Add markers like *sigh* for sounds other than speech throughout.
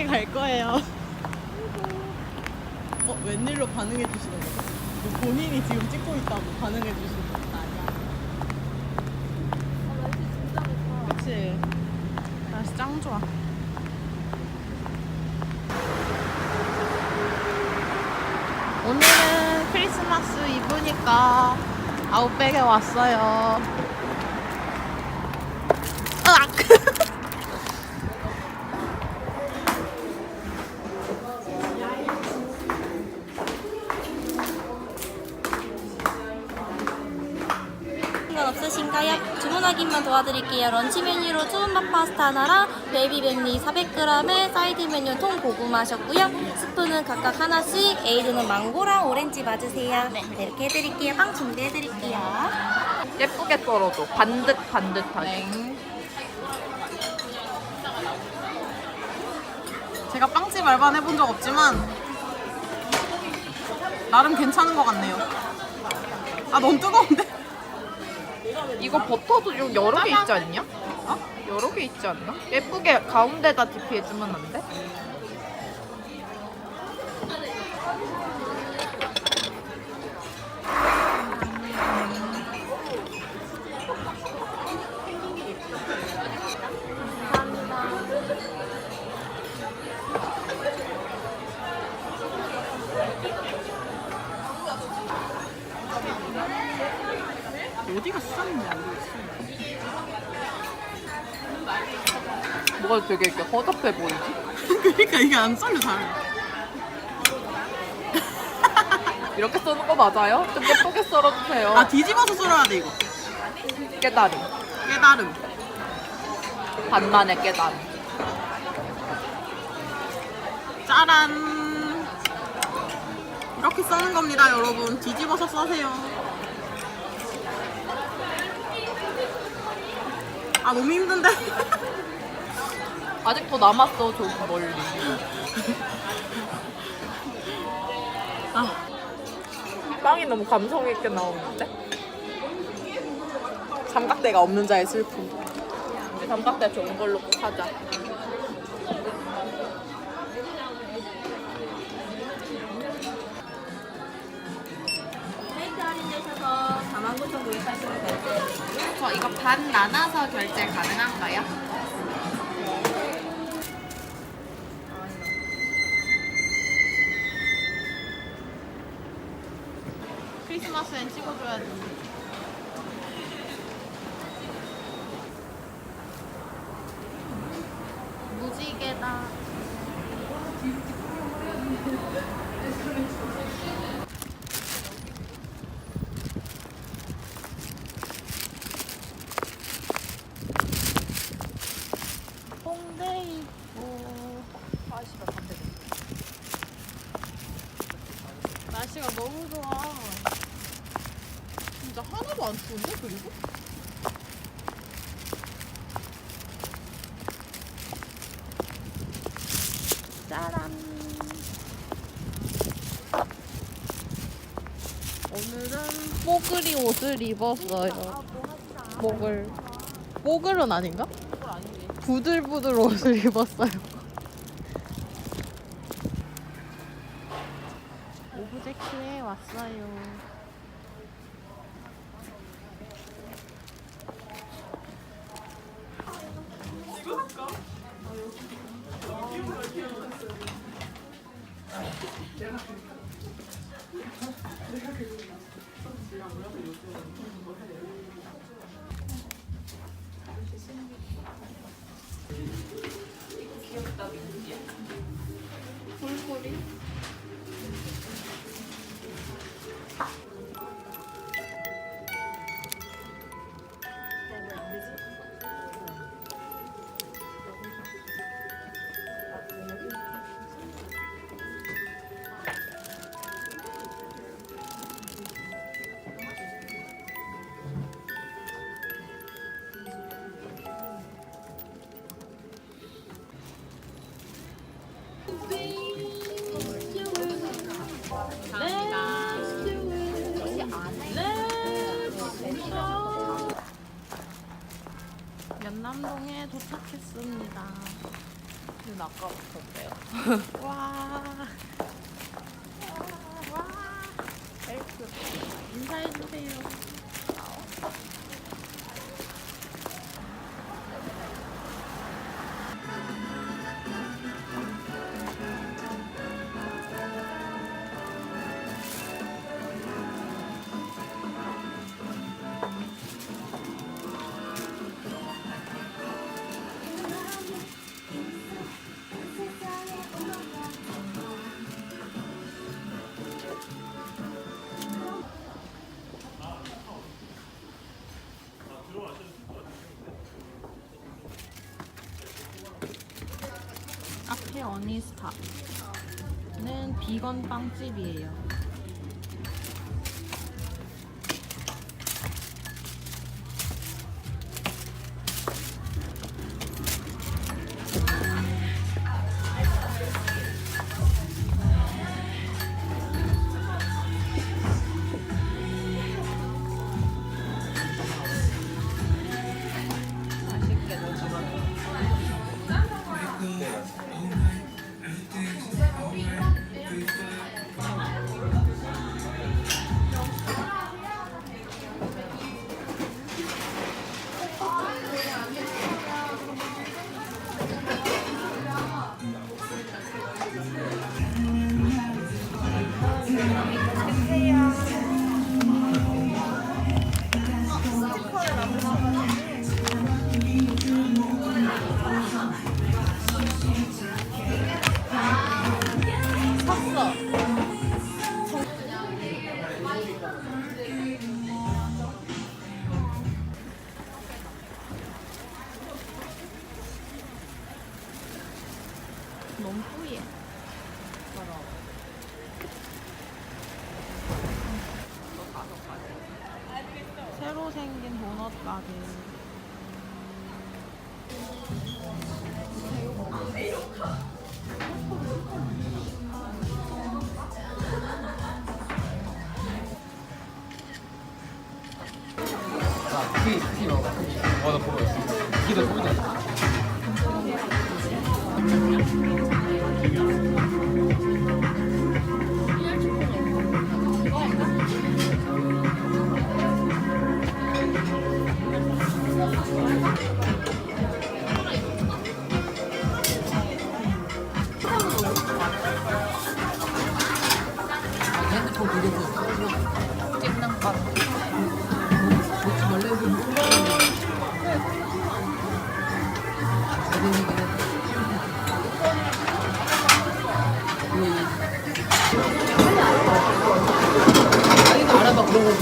아웃백에 갈 거예요. 어, 웬일로 반응해 주시는 거죠? 뭐 본인이 지금 찍고 있다고 반응해 주시는 거 아니야? 그치? 날씨 짱 좋아. 오늘은 크리스마스 이브니까 아웃백에 왔어요. 으악! *laughs* 도와드릴게요. 런치 메뉴로 투움밥 파스타 하나랑 베이비 백리 400g에 사이드 메뉴 통 고구마셨고요. 스프는 각각 하나씩, 에이드는 망고랑 오렌지 맞으세요. 네, 이렇게 해드릴게요. 빵 준비해드릴게요. 예쁘게 썰어줘. 반듯 반듯하게. 제가 빵집 알바는 해본 적 없지만 나름 괜찮은 것 같네요. 아 너무 뜨거운데? 이거 버터도 좀 여러 개 있지 않냐? 어? 여러 개 있지 않나? 예쁘게 가운데다 디피해주면 안 돼? 수상인지 모르겠어. 뭐가 되게 이렇게 허접해 보이지? *laughs* 그러니까 이게 안 썰려 잘. *laughs* 이렇게 써는 거 맞아요? 좀 예쁘게 썰어주세요. 아 뒤집어서 썰어야 돼 이거. 깨달음. 깨달음. 반만의 깨달음. 짜란. 이렇게 써는 겁니다, 여러분. 뒤집어서 써세요. 아 너무 힘든데. 아직 더 남았어, 저 멀리. 아, 빵이 너무 감성 있게 나오는데? 삼각대가 없는 자의 슬픔. 우리 삼각대 좋은 걸로 꼭 하자. 반 나눠서 결제 가능한가요? 크리스마스엔 찍어줘야지. 무지개다. 홍대 있고 아씨가 반대 날씨가 너무 좋아. 진짜 하나도 안 추운데 그리고? 짜란. 오늘은 뽀글이 옷을 입었어요. 뽀글. 뽀글은 아닌가? 부들부들 옷을 *laughs* 입었어요. 오브젝트에 왔어요. 아까부터인데요. *laughs* 카페 어니스타는 비건 빵집이에요. 너무 뿌예. 새로 생긴 도넛 가게.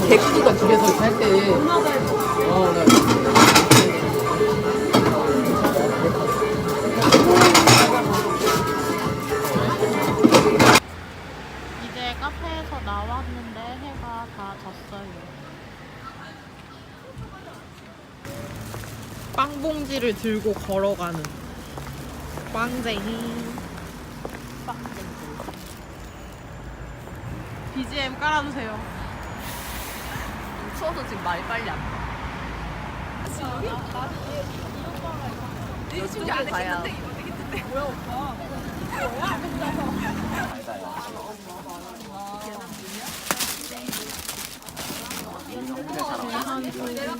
개구리가 집에서 살 때. 빵봉지를 들고 걸어가는 빵쟁이. BGM 깔아주세요. 추워서 지금 말이 빨리 안 나. 이쪽에 안에 가야.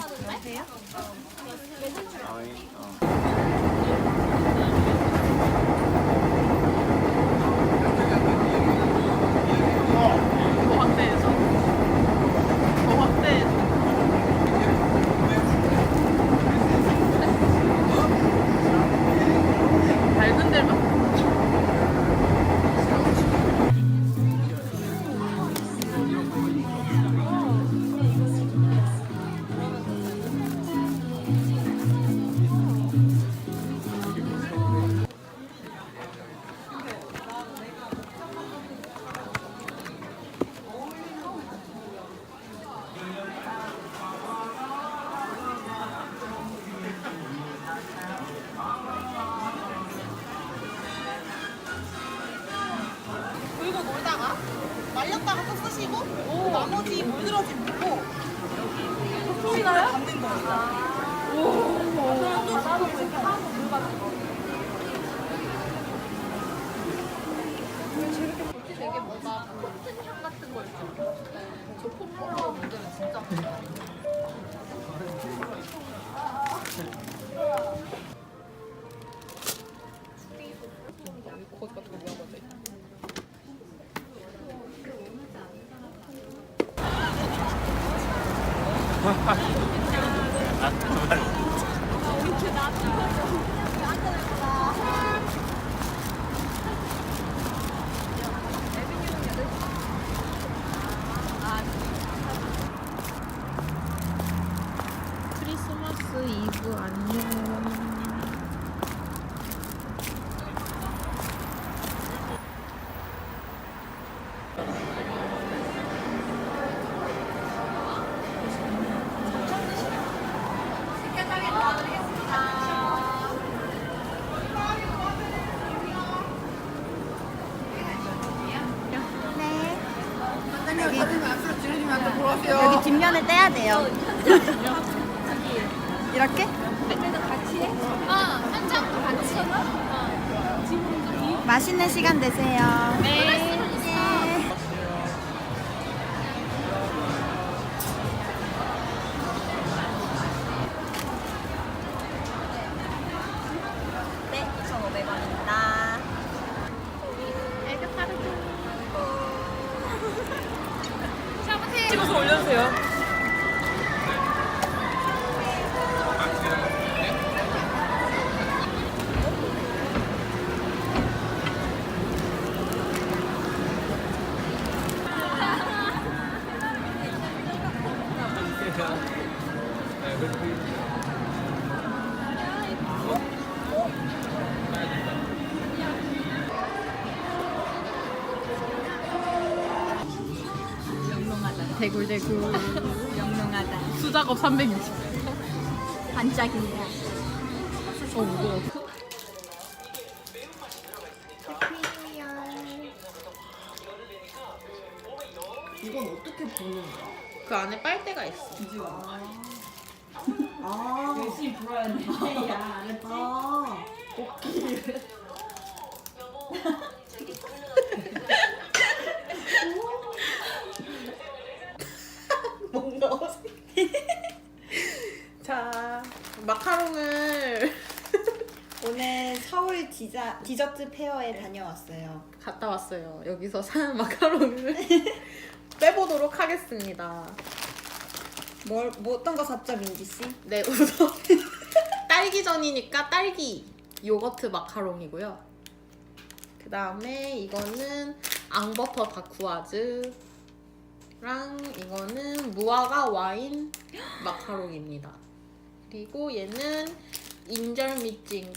더 여기 뒷면을 떼야 돼요. *laughs* 이렇게? 맛있는 시간 되세요. 네. 네, 대굴대굴 영롱하다. 수작업 360. 반짝인다. 어, 무거워. 이건 어떻게 보는 거야? 그 안에 빨대가 있어. 아, 열심히 불어야 돼. 야, 알았지? 아, 뭔가 어색해. 자, 마카롱을 *laughs* 오늘 서울 디자, 디저트 페어에 다녀왔어요. 갔다 왔어요. 여기서 산 마카롱을 *laughs* 빼보도록 하겠습니다. 뭘, 뭐 어떤 거 샀죠, 민지 씨? 네, 우선 *laughs* 딸기 전이니까 딸기 요거트 마카롱이고요. 그 다음에 이거는 앙버터 다쿠아즈랑 이거는 무화과 와인 마카롱입니다. 그리고 얘는 인절미찜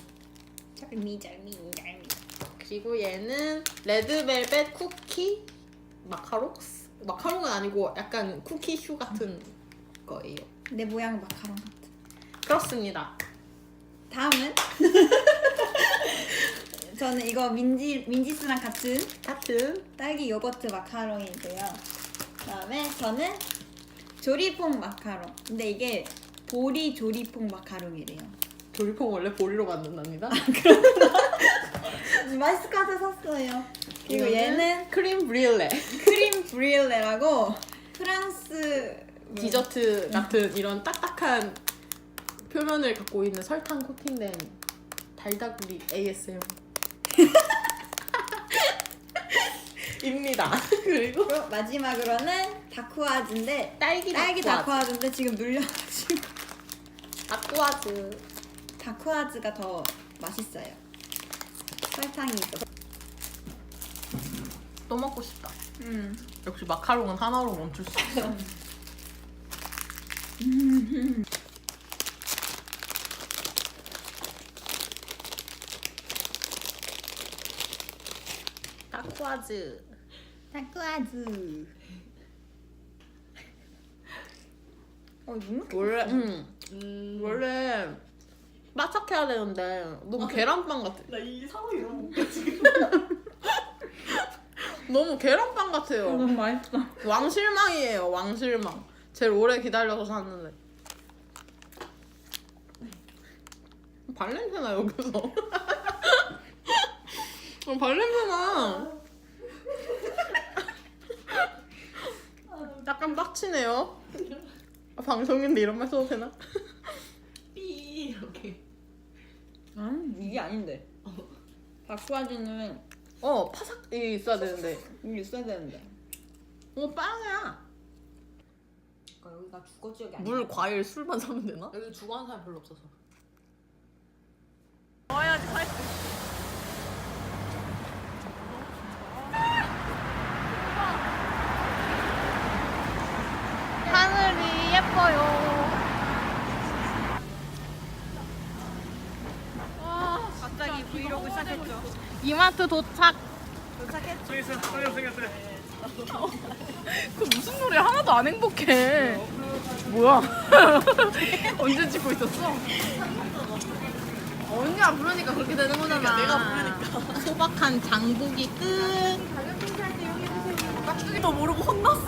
절미, 절미, 절미. 그리고 얘는 레드벨벳 쿠키 마카롱? 마카롱은 아니고 약간 쿠키 슈 같은 거예요. 내 모양 마카롱 같아. 그렇습니다. 다음은? *laughs* 저는 이거 민지, 민지스랑 같은 같은 딸기 요거트 마카롱인데요. 그다음에 저는 조리퐁 마카롱. 근데 이게 보리 조리퐁 마카롱이래요. 조리퐁 원래 보리로 만든답니다. *laughs* 것 같아서 샀어요. 그리고 이거는 얘는 크림 브릴레 크림 브릴레라고 프랑스 디저트 같은 이런 딱딱한 표면을 갖고 있는 설탕 코팅된 달다구리 ASMR *laughs* 입니다. *laughs* 그리고 그리고 마지막으로는 다쿠아즈인데 딸기 딸기 다쿠아즈. 다쿠아즈인데 지금 눌려가지고 다쿠아즈 다쿠아즈가 더 맛있어요. 설탕이 있어서. 또 먹고 싶다. 음. 역시 마카롱은 하나로 멈출 수 없어. *laughs* 다쿠아즈 다쿠아즈. 어, 이거 원래 음, 원래 바삭해야 되는데 너무 계란빵 같아. 나 이 상황 이런 거 지금. *laughs* 너무 계란빵 같아요. 맛있어. 왕실망이에요. 왕실망. 제일 오래 기다려서 샀는데. 발냄새나 여기서. *laughs* 어, 발냄새나. 약간 빡치네요. 아, 방송인데 이런 말 써도 되나? *laughs* 삐 이렇게. 음, 이게 아닌데. *laughs* 박수아지는 어 파삭이 있어야 되는데. 이게 있어야 되는데. 어 빵이야. 그러니까 여기가 주거 지역이 아니야. 물, 과일, 술만 사면 되나? 여기 주고 하는 사람 별로 없어서. 하늘이 예뻐요. 갑자기 브이로그 시작했죠. 이마트 도착. *laughs* 그 무슨 노래 하나도 안 행복해. 뭐야? *laughs* 언제 찍고 있었어? 언니가 부르니까 그렇게 되는 거잖아. 내가 부르니까. *laughs* 소박한 장보기 끝. 깍두기도 모르고 혼났어.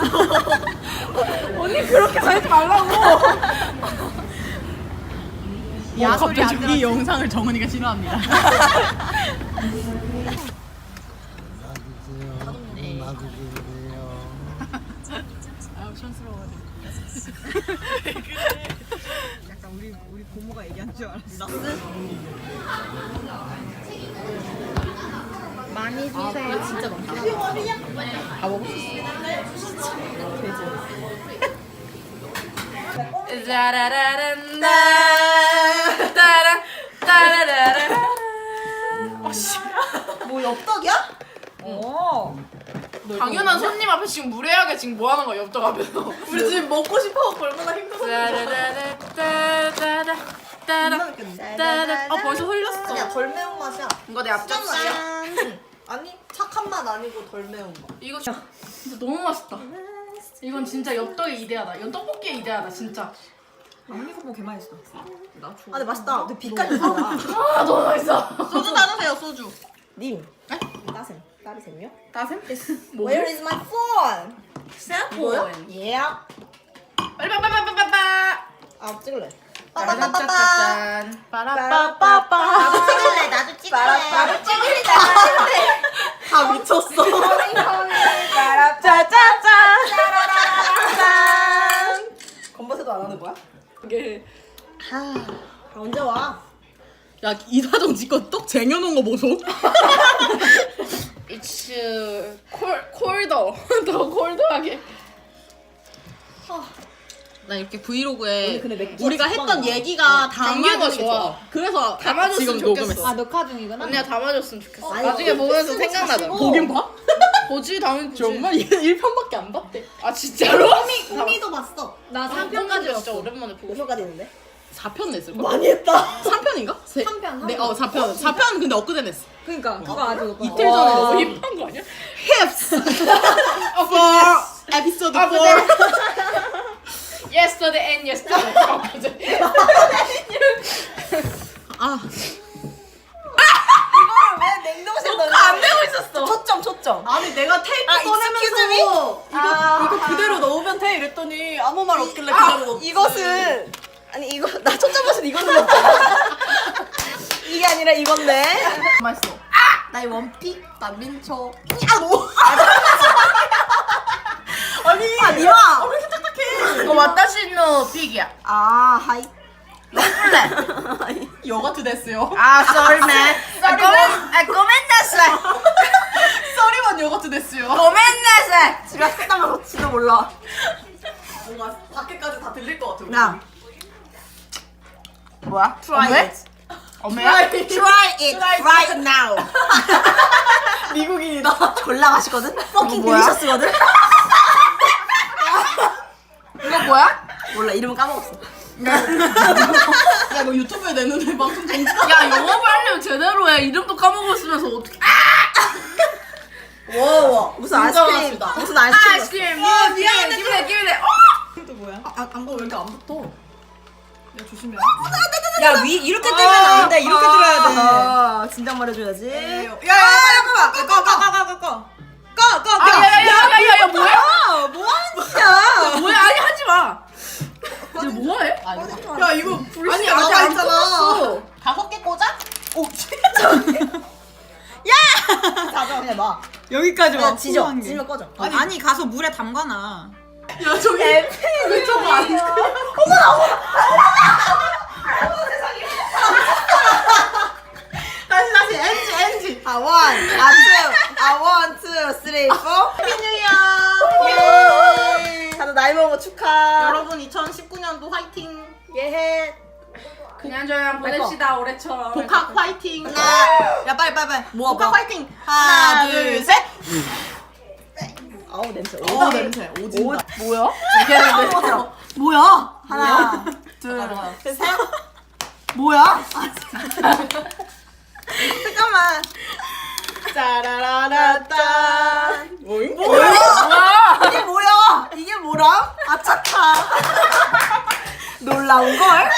언니 그렇게 하지 말라고. 야, 갑자기 이 영상을 정은이가 싫어합니다. 아유, 촌스러워가지고. 약간 우리 우리 고모가 얘기한 줄 알았어. 많이 주세요. 진짜 많다. 다 먹을 수 있어. 짜라라란다 *laughs* 따라 따라라라 뭐 엽떡이야? 어. 당연한 손님 앞에 지금 무례하게 지금 뭐 하는 거야 엽떡 앞에서 *laughs* 우리 지금 먹고 싶어갖고 얼마나 힘들어 따라라라 따라라 따라 따라 아 벌써 흘렸어 아니야 덜 매운 맛이야. 이거 내 앞접시 짠. 아니 착한 맛 아니고 덜 매운 맛. 이거 진짜 너무 맛있다 이건 진짜 엽떡의 이데아다 이건 떡볶이의 이데아다 진짜 언니 고모 개 맛있어. 나 좋아. 아 근데 맛있다. 근데 빛깔이 달라. 아 너무 맛있어 소주 따르세요 소주 님. 따셈. 따르셈요? 따셈? *laughs* 뭐? Where is my phone? 뭐야? Yeah. 빨리 아 찍을래. 짜잔 빠라빠빠빠. *laughs* 나도 찍을래. 나도 찍을래. 나도 찍을래. 나도 찍을래. 다 미쳤어. 짜라라란. 건버스도 안 하는 거야? 이게 아, 언제 와? 야 이사정 지거 떡 쟁여놓은 거 보소 *laughs* It's 콜 콜더 *laughs* 더 콜더하게 나 이렇게 브이로그에 근데 우리가. 했던 얘기가 어, 게 좋아 좋아. 그래서 담아줬으면 지금 좋겠어. 녹음했어 아 녹화 중이구나. 언니가 담아줬으면 좋겠어 아니, 나중에 보면서 쓰고 생각나잖아 자시고. 보긴 봐? *laughs* 보지 당연히 보지 정말 1편밖에 안 봤대 아 진짜로? 꿈이, 꿈이도 봤어. 나 3편까지 진짜 오랜만에 보고 몇 표까지 있는데? 4편 냈을걸? 많이 했다. 3편인가? 3편? 네, 어 4편 4편 근데 엊그제 냈어 그러니까 그거 아직 오빠. 이틀 전에 와. 냈어 입한 거 아니야? Hips *laughs* for episode 4 Yesterday and yesterday *laughs* 아, 그제. 아왜 냉동실에 넣는 안 되고 있었어 초점, 초점. 아니, 내가 테이프 아, 꺼내면서 이거, 이거 그대로 넣으면 돼 이랬더니 아무 말 없길래 그대로 넣었지. 이것은 아니 이거 나 초점 이거는 넣었잖아. *laughs* 이게 아니라 이건데. 맛있어 나의 원픽 난민초. 아 뭐? *laughs* 아니 아 니마. 어, 왜 이렇게 딱딱해? 이거 와타시노 픽이야 아 하이. 요거트 됐어요 아 sorry man sorry 아 고멘나사이 써리만 *laughs* 요거트 됐어요 고멘나사이 집에 했다면 그렇지도 몰라. 뭔가 밖에까지 다 들릴 것 같아 야. 뭐야? Try 어메? it. 어메? Try it right now. *laughs* 미국인이다 졸라 맛있거든. Fucking 뭐야? delicious거든. *laughs* 이거 뭐야? 몰라 이름은 까먹었어. 야 너 유튜브에 내는데 방송 정지 야 영업을 하려면 제대로 해 이름도 까먹었으면서 어떻게 와 무슨 아이스크림 인정합시다. 무슨 아이스크림. 아이스크림 아, 미안해. 기분해 기분해 어? 아안거왜 이렇게 안 붙어 야 조심해 야, 위, 이렇게 뜨면 안 돼. 이렇게 아, 들어야 돼. 아, 아 진작 말해줘야지. 야, 야, 야, 잠깐만. 꺼, 꺼, 꺼, 꺼, 꺼, 꺼. 꺼, 꺼, 아, 야, 야, 야, 야, 야, 뭐야? 뭐 하는 짓이야? 뭐야? 아니 하지 마. 이제 뭐해? 야, 이거 불 아니 아직 있잖아. 다섯 개 꽂아? 오, *laughs* 야! 자자, 그냥 여기까지 와. 지져. 지면 꺼져. 아니, 아니 가서 물에 담가놔. 야 저기. *laughs* 왜 저거 안 어머 어머. 아, 원, 아, 투, 아, 원, 투, 쓰리, 포. 해피뉴이야. 예. 다들 나이 먹은 거 축하. 여러분 2019년도 화이팅. 예. 그냥 저랑 보냅시다 올해처럼. 복학 화이팅. 야, 빨리, 빨리, 빨리. 모아, 복학 모아. 화이팅. 하나, 둘, 셋. 아우, 냄새. 오 냄새 오진다. 뭐야? 이렇게 하는데. *laughs* 뭐야? 하나, 둘, 셋. 뭐야? *laughs* 잠깐만. 짜라라라짠. 뭐임? 뭐야? 이게 뭐야? 이게 뭐람? 아차카. 놀라운 걸.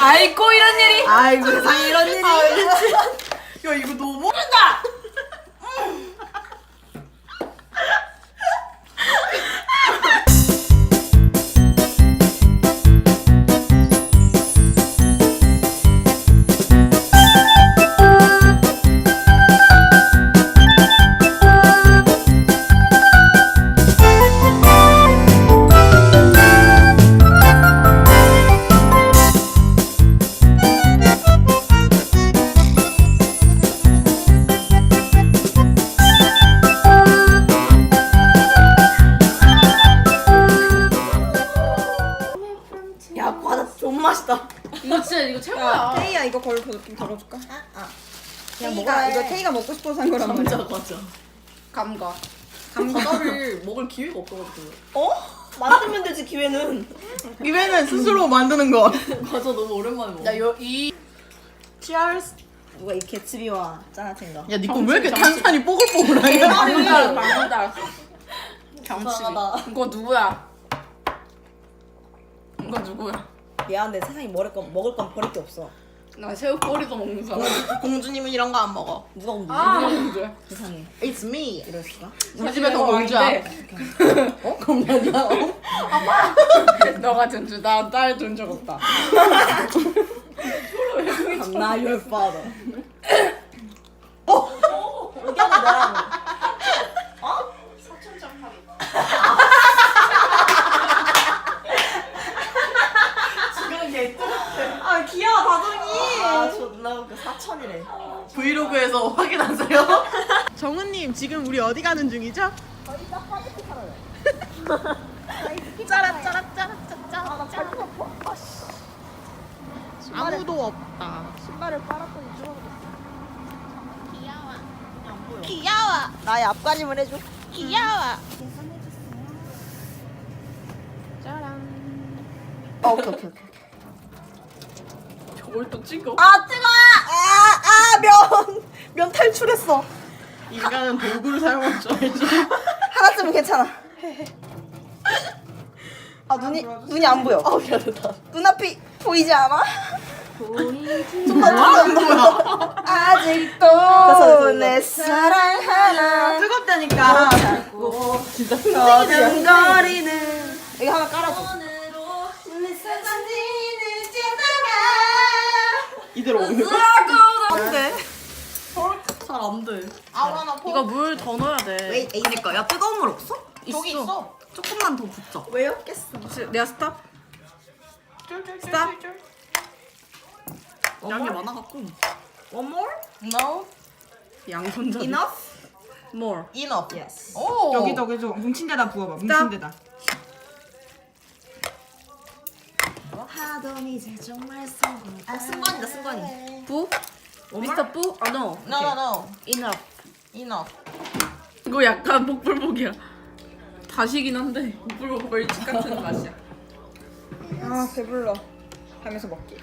아이고 이런 일이. 아이고 세상에 이런 일이. 야 이거 너무 야 좀 덜어줄까? 아. 테이가, 이거 테이가 먹고 싶어서 산 거란 말이야. 감자 과자. 감가. 과자를 먹을 기회가 없어가지고. 어? 만들면 되지 기회는. 기회는 스스로 만드는 거. 과자 *laughs* 너무 오랜만에 먹어. 야이 Cheers. 누가 이 개츠비와 짜나텐가. 야 니꺼 왜 이렇게 탄산이 뽀글뽀글하냐? 방금. 방금 알았어. 경치. 이거 누구야? 이거 누구야? 미안한데 세상에 먹을 건 먹을 건 버릴 게 없어. 나 새우 꼬리도 먹는 사람. 공주님은 이런 거 안 먹어. 누가 공주? 아, 세상에 It's me. 이럴 수가? 우리 집에서 공주야. 어? 공주야? 어? *laughs* 너가 전주 나딸 준적 없다. I'm not your father. *laughs* 어? 의견이 나랑. 어? 지금 얘 아 귀여워 다정이. 아 존나 웃겨 사천이래. 브이로그에서 확인하세요. 정은님 지금 우리 어디 가는 중이죠? 저희가 *laughs* 파게티 사러 짜라 짜라 짜라 짜라 짜라. 아무도 없다. 신발을 빨았더니 죽어버렸어. 귀여워. 귀여워. 나의 앞가림을 해줘. 귀여워. 어, 오케이 오케이 오케이. 저걸 또 찍어? 아 뜨거워! 아아면 면 탈출했어. 인간은 도구를 사용할 줄 알지. 하나쯤은 괜찮아. 아 눈이 눈이 안 보여. 아 미안하다. 눈앞이 보이지 않아? 좀더 뭐야? 아직도 내 사랑 하나 뜨겁다니까. 서정거리는 이거 하나 깔아줘. 이대로 오는 거? 안돼. 잘 안 돼. 이거 물 더 넣어야 돼. 왜 A니까 야 뜨거운 물 없어? 저기 있어. 조금만 더 붓자. 왜 없겠어? 내가 스탑? 스탑. 양이 많아갖고. One more? No. 양손잡이. Enough? More. Enough. Yes. 오. 여기 저기 저 뭉친 데다 부어봐. 뭉친 데다. 하던 이제 정말 성공. 아 승관이다 승관이. 뿌? 미스터 뿌? 아 no. No no no. Enough. Enough. 이거 약간 복불복이야. 다시긴 한데 복불복 벌칙 같은 맛이야. 아, 배불러. 하면서 먹기.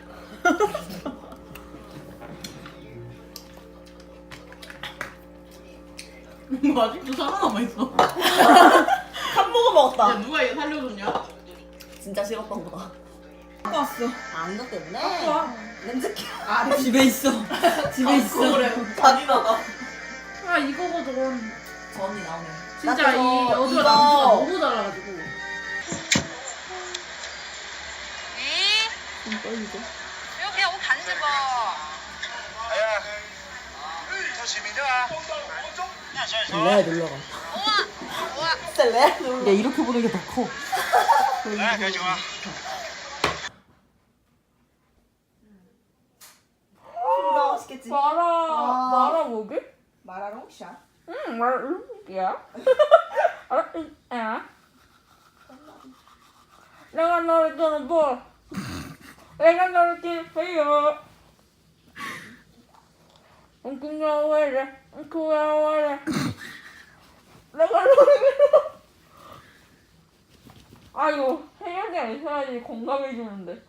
이거 *laughs* 아직도 살아남아 있어. 한 *laughs* 모금 먹었다. 야 누가 얘 살려줬냐? 진짜 싫었던 거다. 갖고 왔어. 안 넣겠네. 냄새 개. 아, 집에 있어. *laughs* 집에 있어. 그래. 잔인하다. 아 이거거든. 전이 나오네. 진짜 이나 여기가 이거- 너무 달라가지고. 이거 그냥 옷 가는 거. 레 놀러가. 셀레? 야 이렇게 보는 게 더 커. 나 맛있 겠지? 마라 마라 뭐게? 마라롱 샤. 응 마라 야. *laughs* 야. 내가 너를 좀 뭐? 내가 너를 기뻐요. 그냥 왜 이래? 그냥 왜 이래? 내가 너를 아이고 해양이 있어야지 공감해 주는데.